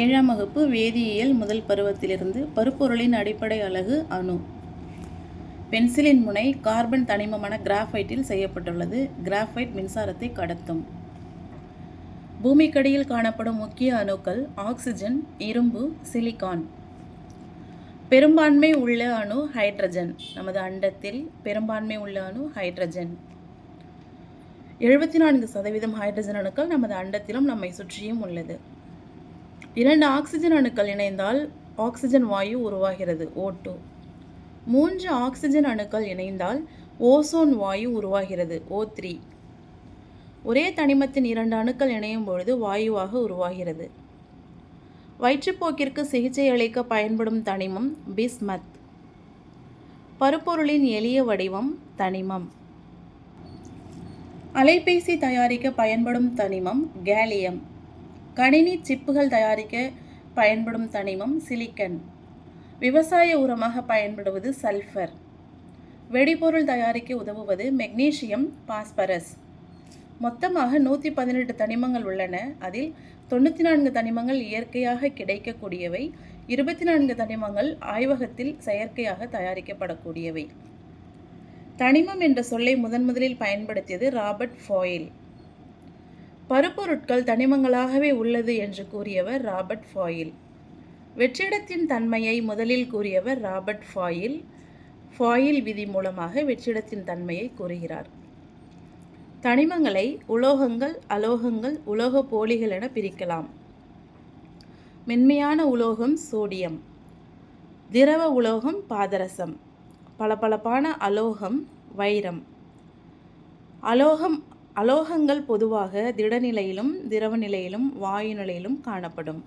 ஏழாம் வகுப்பு வேதியியல் முதல் பருவத்திலிருந்து பருப்பொருளின் அடிப்படை அலகு அணு. பென்சிலின் முனை கார்பன் தனிமமான கிராஃபைட்டில் செய்யப்பட்டுள்ளது. கிராஃபைட் மின்சாரத்தை கடத்தும். பூமிக்கடியில் காணப்படும் முக்கிய அணுக்கள் ஆக்சிஜன் இரும்பு சிலிகான் பெரும்பான்மை உள்ள அணு ஹைட்ரஜன். நமது அண்டத்தில் பெரும்பான்மை உள்ள அணு ஹைட்ரஜன். எழுபத்தி நான்கு சதவீதம் ஹைட்ரஜன் அணுக்கள் நமது அண்டத்திலும் நம்மை சுற்றியும் உள்ளது. இரண்டு ஆக்சிஜன் அணுக்கள் இணைந்தால் ஆக்சிஜன் வாயு உருவாகிறது O2 மூன்று ஆக்சிஜன் அணுக்கள் இணைந்தால் ஓசோன் வாயு உருவாகிறது ஓ த்ரீ ஒரே தனிமத்தின் இரண்டு அணுக்கள் இணையும் பொழுது வாயுவாக உருவாகிறது. வயிற்றுப்போக்கிற்கு சிகிச்சை அளிக்க பயன்படும் தனிமம் பிஸ்மத் பருப்பொருளின் எளிய வடிவம் தனிமம். அலைபேசி தயாரிக்க பயன்படும் தனிமம் கேலியம். கணினி சிப்புகள் தயாரிக்க பயன்படும் தனிமம் சிலிக்கன். விவசாய உரமாக பயன்படுவது சல்ஃபர். வெடிபொருள் தயாரிக்க உதவுவது மெக்னீசியம் பாஸ்பரஸ். மொத்தமாக நூற்றி பதினெட்டு தனிமங்கள் உள்ளன. அதில் தொண்ணூற்றி நான்கு தனிமங்கள் இயற்கையாக கிடைக்கக்கூடியவை. இருபத்தி நான்கு தனிமங்கள் ஆய்வகத்தில் செயற்கையாக தயாரிக்கப்படக்கூடியவை. தனிமம் என்ற சொல்லை முதன் முதலில் பயன்படுத்தியது ராபர்ட் ஃபாயில். பருப்பொருட்கள் தனிமங்களாகவே உள்ளது என்று கூறியவர் ராபர்ட் ஃபாயில். வெற்றிடத்தின் தன்மையை முதலில் கூறியவர் ராபர்ட் ஃபாயில். ஃபாயில் விதி மூலமாக வெற்றிடத்தின் தன்மையை கூறுகிறார். தனிமங்களை உலோகங்கள் அலோகங்கள் உலோக போலிகள் என பிரிக்கலாம். மென்மையான உலோகம் சோடியம். திரவ உலோகம் பாதரசம். பளபளப்பான அலோகம் வைரம். அலோகம் அலோகங்கள் பொதுவாக திடநிலையிலும் திரவ நிலையிலும் வாயு நிலையிலும் காணப்படும்.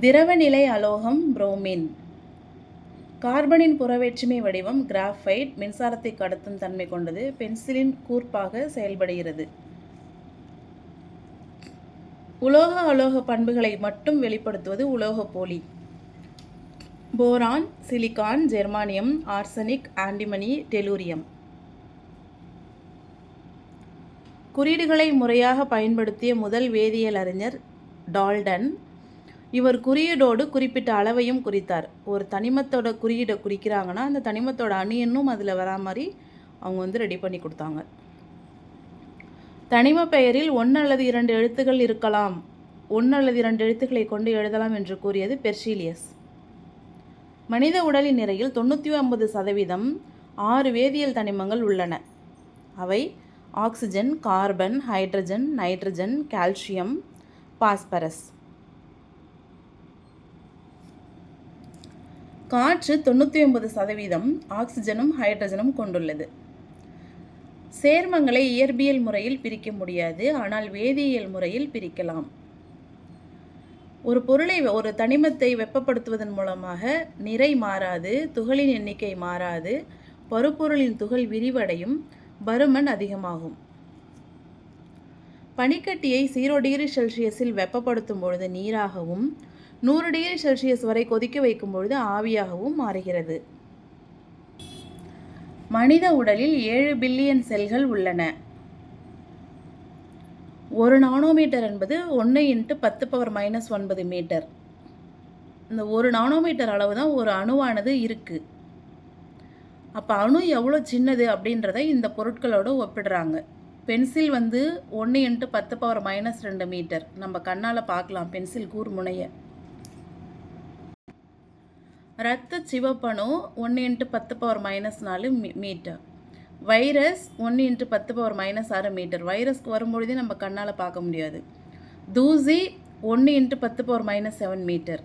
திரவநிலை அலோகம் புரோமின். கார்பனின் புறவேற்றுமை வடிவம் கிராஃபைட் மின்சாரத்தை கடத்தும் தன்மை கொண்டது பென்சிலின் கூர்ப்பாக செயல்படுகிறது. உலோக அலோக பண்புகளை மட்டும் வெளிப்படுத்துவது உலோக போலி. Boron silicon germanium arsenic antimony tellurium. குறியீடுகளை முறையாக பயன்படுத்திய முதல் வேதியியல் அறிஞர் டால்டன். இவர் குறியீடோடு குறிப்பிட்ட அளவையும் குறித்தார். ஒரு தனிமத்தோட குறியீடை குறிக்கிறாங்கன்னா அந்த தனிமத்தோட அணியனும் அதில் வரா மாதிரி அவங்க வந்து ரெடி பண்ணி கொடுத்தாங்க. தனிம பெயரில் ஒன்று அல்லது இரண்டு எழுத்துக்கள் இருக்கலாம். ஒன்று அல்லது இரண்டு எழுத்துக்களை கொண்டு எழுதலாம் என்று கூறியது பெர்சிலியஸ். மனித உடலின் நிறையில் தொண்ணூற்றி ஒன்பது சதவீதம் ஆறு வேதியியல் தனிமங்கள் உள்ளன. அவை oxygen carbon hydrogen nitrogen calcium phosphorus. காற்று தொண்ணூற்றி ஒன்பது சதவீதம் ஆக்சிஜனும் ஹைட்ரஜனும் கொண்டுள்ளது. சேர்மங்களை இயற்பியல் முறையில் பிரிக்க முடியாது ஆனால் வேதியியல் முறையில் பிரிக்கலாம். ஒரு பொருளை ஒரு தனிமத்தை வெப்பப்படுத்துவதன் மூலமாக நிறை மாறாது துகளின் எண்ணிக்கை மாறாது பருப்பொருளின் துகள் விரிவடையும் பருமன் அதிகமாகும். பனிக்கட்டியை ஜீரோ டிகிரி செல்சியஸில் வெப்பப்படுத்தும் பொழுது நீராகவும் நூறு டிகிரி செல்சியஸ் வரை கொதிக்க வைக்கும் பொழுது ஆவியாகவும் மாறுகிறது. மனித உடலில் ஏழு பில்லியன் செல்கள் உள்ளன. ஒரு நானோமீட்டர் என்பது ஒன்று இன்ட்டு பத்து பவர் மைனஸ் ஒன்பது மீட்டர். இந்த ஒரு நானோமீட்டர் அளவு தான் ஒரு அணுவானது இருக்குது அப்போ அணு எவ்வளோ சின்னது அப்படின்றத இந்த பொருட்களோடு ஒப்பிடுறாங்க. பென்சில் வந்து ஒன்று இன்ட்டு பத்து பவர் மைனஸ் ரெண்டு மீட்டர் நம்ம கண்ணால் பார்க்கலாம் பென்சில் கூர் முனைய. ரத்த சிவப்பணு ஒன்று இன்ட்டு பத்து பவர் மைனஸ் நாலு மீ மீட்டர் வைரஸ் ஒன்று இன்ட்டு பத்து பவர் மைனஸ் ஆறு மீட்டர் வைரஸ்க்கு வரும்பொழுதே நம்ம கண்ணால் பார்க்க முடியாது. தூசி ஒன்று இன்ட்டு பத்து பவர் மைனஸ் செவன் மீட்டர்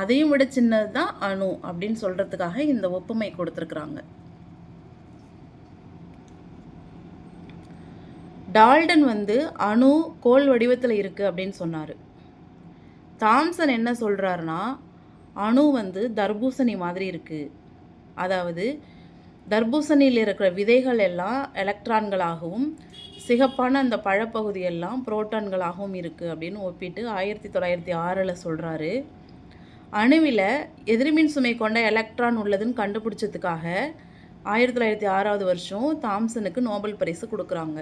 அதையும் விட சின்னது தான் அணு அப்படின்னு சொல்கிறதுக்காக இந்த ஒப்புமை கொடுத்துருக்குறாங்க. டால்டன் வந்து அணு கோள் வடிவத்தில் இருக்குது அப்படின்னு சொன்னார். தாம்சன் என்ன சொல்கிறாருன்னா அணு வந்து தர்பூசணி மாதிரி இருக்குது அதாவது தர்பூசணியில் இருக்கிற விதைகள் எல்லாம் எலக்ட்ரான்களாகவும் சிகப்பான அந்த பழப்பகுதியெல்லாம் புரோட்டான்களாகவும் இருக்குது அப்படின்னு ஒப்பிட்டு ஆயிரத்தி தொள்ளாயிரத்தி ஆறில் சொல்கிறாரு அணுவில் எதிர்மின் சுமை கொண்ட எலக்ட்ரான் உள்ளதுன்னு கண்டுபிடிச்சதுக்காக ஆயிரத்தி தொள்ளாயிரத்தி ஆறாவது வருஷம் தாம்சனுக்கு நோபல் பரிசு கொடுக்குறாங்க.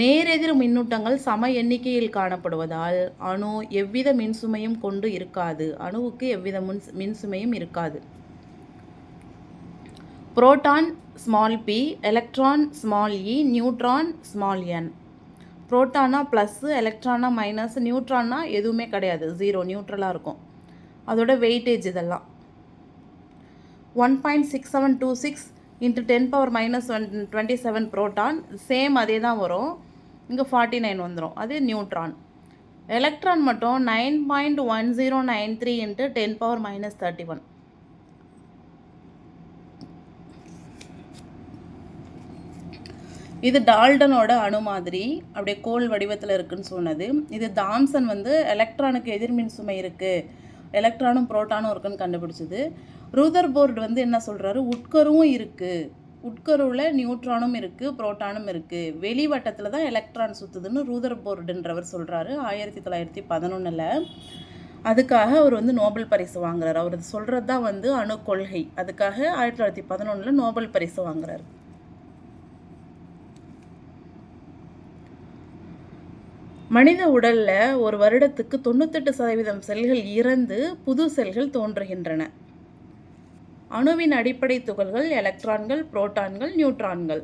நேரெதிர் மின்னூட்டங்கள் சம எண்ணிக்கையில் காணப்படுவதால் அணு எவ்வித மின்சுமையும் கொண்டு இருக்காது. அணுவுக்கு எவ்வித மின் மின்சுமையும் இருக்காது. Proton small P electron small E neutron small N புரோட்டானா plus எலக்ட்ரானா மைனஸ் நியூட்ரான்னா எதுவுமே கிடையாது. ஜீரோ நியூட்ரலாக இருக்கும். அதோட வெயிட்டேஜ் இதெல்லாம். One point six seven two six into ten power minus one twenty seven proton same அதே தான் வரும். இங்கே ஃபார்ட்டி நைன் வந்துடும் அது நியூட்ரான் எலக்ட்ரான் மட்டும் nine point one zero nine three into ten power minus thirty one இது டால்டனோட அணு மாதிரி அப்படியே கோல் வடிவத்தில் இருக்குன்னு சொன்னது. இது தாம்சன் வந்து எலக்ட்ரானுக்கு எதிர்மின் சுமை இருக்குது எலக்ட்ரானும் புரோட்டானும் இருக்குன்னு கண்டுபிடிச்சது. ரூதர் போர்டு வந்து என்ன சொல்கிறாரு உட்கருவும் இருக்குது உட்கருவில் நியூட்ரானும் இருக்குது புரோட்டானும் இருக்குது வெளி வட்டத்தில் தான் எலக்ட்ரான் சுற்றுதுன்னு ரூதர் போர்டுன்றவர் சொல்கிறாரு ஆயிரத்தி தொள்ளாயிரத்தி பதினொன்றில் அதுக்காக அவர் வந்து நோபல் பரிசு வாங்குறாரு. அவர் சொல்கிறது தான் வந்து அணு கொள்கை. அதுக்காக ஆயிரத்தி தொள்ளாயிரத்தி பதினொன்றில் நோபல் பரிசு வாங்குறாரு. மனித உடலில் ஒரு வருடத்துக்கு தொண்ணூத்தெட்டு சதவீதம் செல்கள் இறந்து புது செல்கள் தோன்றுகின்றன. அணுவின் அடிப்படை துகள்கள் எலக்ட்ரான்கள் புரோட்டான்கள் நியூட்ரான்கள்.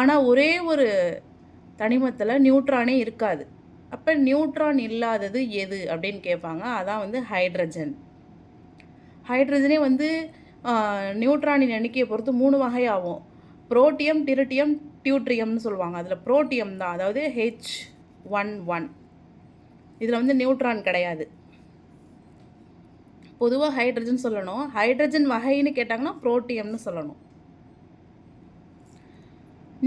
ஆனால் ஒரே ஒரு தனிமத்தில் நியூட்ரானே இருக்காது. அப்போ நியூட்ரான் இல்லாதது எது அப்படின்னு கேட்பாங்க அதான் வந்து ஹைட்ரஜன். ஹைட்ரஜனே வந்து நியூட்ரானின் எண்ணிக்கையை பொறுத்து மூணு வகையாகும். புரோட்டியம் டிரிட்டியம் டியூட்ரியம்னு சொல்லுவாங்க. அதில் புரோட்டியம் தான். அதாவது ஹெச் ஒன் ஒன் இதில் வந்து நியூட்ரான் கிடையாது. பொதுவாக ஹைட்ரஜன் சொல்லணும். ஹைட்ரஜன் வகைன்னு கேட்டாங்கன்னா புரோட்டியம்னு சொல்லணும்.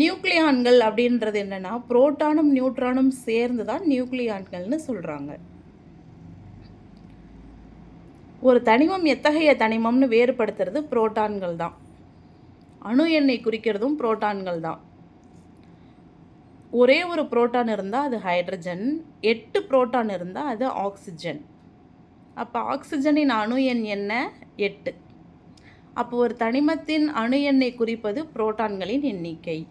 நியூக்ளியான்கள் அப்படின்றது என்னென்னா புரோட்டானும் நியூட்ரானும் சேர்ந்து தான் நியூக்ளியான்கள்னு சொல்கிறாங்க ஒரு தனிமம் எத்தகைய தனிமம்னு வேறுபடுத்துறது புரோட்டான்கள் தான். அணு எண்ணெய் குறிக்கிறதும் புரோட்டான்கள் தான். ஒரே ஒரு புரோட்டான் இருந்தால் அது ஹைட்ரஜன் எட்டு புரோட்டான் இருந்தால் அது ஆக்சிஜன் அப்போ ஆக்சிஜனின் அணு எண் என்ன? எட்டு. அப்போ ஒரு தனிமத்தின் அணு எண்ணை குறிப்பது புரோட்டான்களின் எண்ணிக்கை.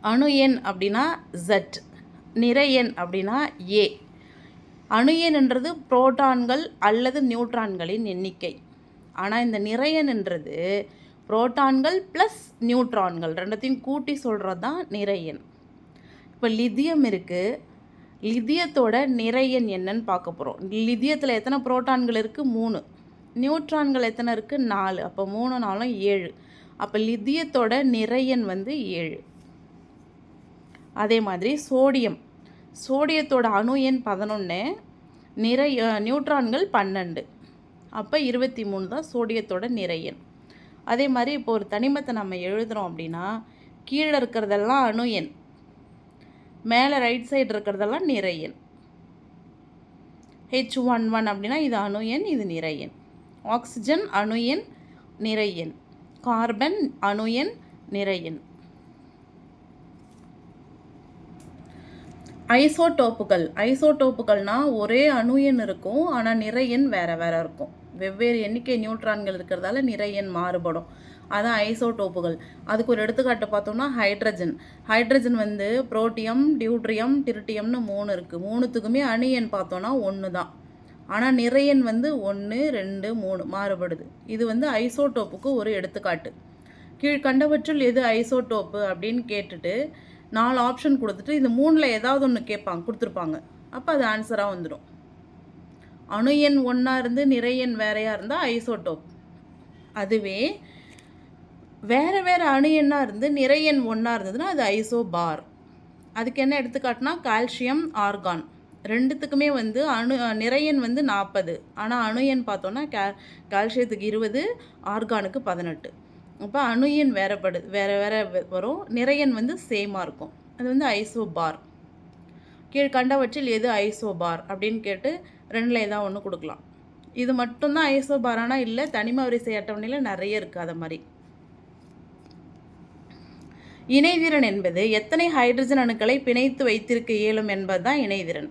அணு எண் அப்படின்னா ஜட் நிறை எண் அப்படின்னா ஏ அணு எண்ன்றது புரோட்டான்கள் அல்லது நியூட்ரான்களின் எண்ணிக்கை. ஆனால் இந்த நிறையன்ன்றது புரோட்டான்கள் ப்ளஸ் நியூட்ரான்கள் ரெண்டத்தையும் கூட்டி சொல்கிறது தான் நிறையன் இப்போ லித்தியம் இருக்குது லித்தியத்தோட நிறையன் என்னன்னு பார்க்க போகிறோம் லித்தியத்தில் எத்தனை புரோட்டான்கள் இருக்குது மூணு. நியூட்ரான்கள் எத்தனை இருக்குது நாலு. அப்போ மூணு நாளும் ஏழு. அப்போ லித்தியத்தோட நிறையன் வந்து ஏழு. அதே மாதிரி சோடியம் சோடியத்தோட அணு எண் பதினொன்று நிறைய நியூட்ரான்கள் பன்னெண்டு. அப்போ இருபத்தி மூணு தான் சோடியத்தோட நிறையன் அதே மாதிரி இப்போ ஒரு தனிமத்தை நம்ம எழுதுகிறோம் அப்படின்னா கீழே இருக்கிறதெல்லாம் அணு எண். மேலே ரைட் சைடு இருக்கிறதெல்லாம் நிறை எண். ஹெச் ஒன் ஒன் அப்படின்னா இது அணு எண் இது நிறை எண். ஆக்சிஜன் அணு எண் நிறை எண். கார்பன் அணு எண் நிறை எண். ஐசோடோப்புகள் ஐசோடோப்புகள்னால் ஒரே அணு எண் இருக்கும் ஆனால் நிறை எண் வேறு வேறு இருக்கும். வெவ்வேறு எண்ணிக்கை நியூட்ரான்கள் இருக்கிறதால நிறை எண் மாறுபடும். அதான் ஐசோடோப்புகள். அதுக்கு ஒரு எடுத்துக்காட்டு பார்த்தோம்னா ஹைட்ரஜன். ஹைட்ரஜன் வந்து புரோட்டியம் டியூட்ரியம் டிரிட்டியம்னு மூணு இருக்குது மூணுத்துக்குமே அணு எண் பார்த்தோன்னா ஒன்று தான் ஆனால் நிறையன் வந்து ஒன்று ரெண்டு மூணு மாறுபடுது. இது வந்து ஐசோடோப்புக்கு ஒரு எடுத்துக்காட்டு. கீழ்கண்டவற்றில் எது ஐசோடோப்பு அப்படின்னு கேட்டுட்டு நாலு ஆப்ஷன் கொடுத்துட்டு இந்த மூணில் ஏதாவது ஒன்று கேட்பாங்க கொடுத்துருப்பாங்க. அப்போ அது ஆன்சராக வந்துடும் அணு எண் ஒன்றா இருந்து நிறை எண் வேறையாக இருந்தால் ஐசோடோப். அதுவே வேறு வேறு அணு எண்ணாக இருந்து நிறை எண் ஒன்றா இருந்ததுன்னா அது ஐசோ பார் அதுக்கு என்ன எடுத்துக்காட்டினா கால்சியம் ஆர்கான். ரெண்டுத்துக்குமே வந்து அணு நிறையன் வந்து நாற்பது ஆனால் அணு எண் பார்த்தோன்னா கே கால்சியத்துக்கு இருபது ஆர்கானுக்கு பதினெட்டு. அப்போ அணு எண் வேறுபடு வேறு வேறு வரும். நிறையன் வந்து சேமாக இருக்கும். அது வந்து ஐசோ பார் கீழ்கண்டவற்றில் எது ஐசோ பார் அப்படின்னு கேட்டு ரெண்டில் ஏதாவது ஒன்று கொடுக்கலாம். இது மட்டும்தான் ஐசோ பாரானா இல்லை தனிம வரிசை அட்டவணையில் நிறைய இருக்குது அதை மாதிரி. இணைதிறன் என்பது எத்தனை ஹைட்ரஜன் அணுக்களை பிணைத்து வைத்திருக்க இயலும் என்பது தான் இணைதிறன்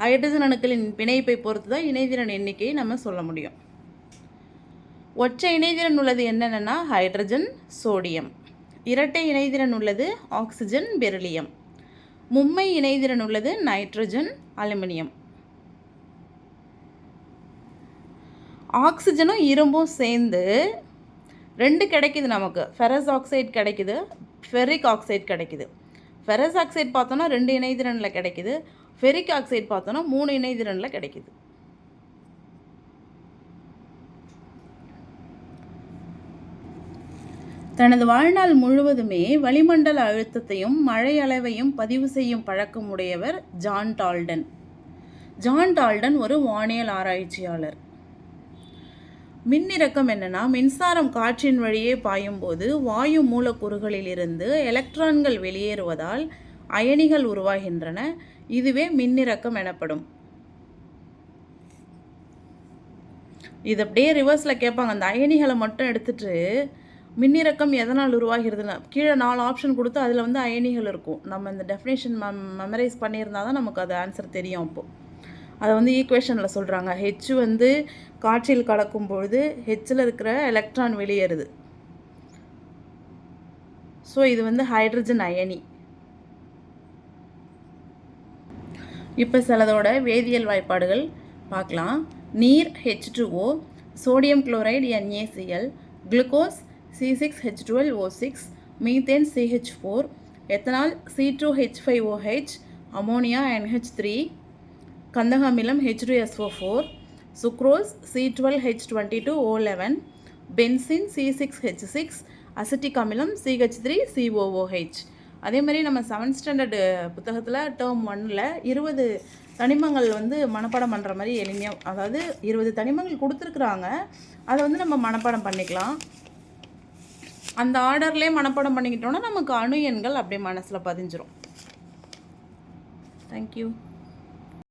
ஹைட்ரஜன் அணுக்களின் பிணைப்பை பொறுத்து தான் இணைதிறன் எண்ணிக்கையை நம்ம சொல்ல முடியும். ஒற்றை இணைதிறன் உள்ளது என்னென்னா ஹைட்ரஜன் சோடியம். இரட்டை இணைதிறன் உள்ளது ஆக்சிஜன் பெரிலியம். மும்மை இணைதிறன் உள்ளது நைட்ரஜன் அலுமினியம். ஆக்சிஜனும் இரும்பும் சேர்ந்து ரெண்டு கிடைக்குது நமக்கு. ஃபெரஸ் ஆக்சைடு கிடைக்குது ஃபெரிக் ஆக்சைடு கிடைக்குது. ஃபெரஸ் ஆக்சைடு பார்த்தோன்னா ரெண்டு இணைதிறனில் கிடைக்குது ஃபெரிக் ஆக்சைடு பார்த்தோன்னா மூணு இணைதிறனில் கிடைக்குது. தனது வாழ்நாள் முழுவதுமே வளிமண்டல அழுத்தத்தையும் மழை அளவையும் பதிவு செய்யும் பழக்கம் உடையவர் ஜான் டால்டன். ஜான் டால்டன் ஒரு வானியல் ஆராய்ச்சியாளர். மின்னிறக்கம் என்னென்னா மின்சாரம் காற்றின் வழியே பாயும்போது வாயு மூலக்கூறுகளிலிருந்து எலக்ட்ரான்கள் வெளியேறுவதால் அயனிகள் உருவாகின்றன. இதுவே மின்னிறக்கம் எனப்படும். இது அப்படியே ரிவர்ஸில் கேட்பாங்க. அந்த அயனிகளை மட்டும் எடுத்துட்டு மின்னிறக்கம் எதனால் உருவாகிறதுனா கீழே நாலு ஆப்ஷன் கொடுத்து அதில் வந்து அயனிகள் இருக்கும். நம்ம இந்த டெஃபினேஷன் மெமரைஸ் பண்ணியிருந்தா தான் நமக்கு அது ஆன்சர் தெரியும் அப்போது அதை வந்து ஈக்குவேஷனில் சொல்கிறாங்க ஹெச் வந்து காற்றில் கலக்கும் பொழுது ஹெச்சில் இருக்கிற எலக்ட்ரான் வெளியேறுது. ஸோ இது வந்து ஹைட்ரஜன் அயனி இப்போ சிலதோட வேதியியல் வாய்ப்பாடுகள் பார்க்கலாம். நீர் H two O sodium chloride N A C L glucose C six H twelve O six methane C H four ethanol C two H five O H ammonia N H three கந்தக அமிலம் H four sucrose C twelve H twenty two O eleven benzene C six H six acetic அமிலம் C H three C O O H அதே மாதிரி நம்ம seventh standard புத்தகத்தில் term ஒன்னில் இருபது தனிமங்கள் வந்து மனப்பாடம் பண்ணுற மாதிரி எளிமையாக அதாவது இருபது தனிமங்கள் கொடுத்துருக்குறாங்க. அதை வந்து நம்ம மனப்பாடம் பண்ணிக்கலாம். அந்த ஆர்டர்லேயே மனப்பாடம் பண்ணிக்கிட்டோன்னா நமக்கு அணு எண்கள் அப்படியே மனசில் பதிஞ்சிரும். தேங்க்யூ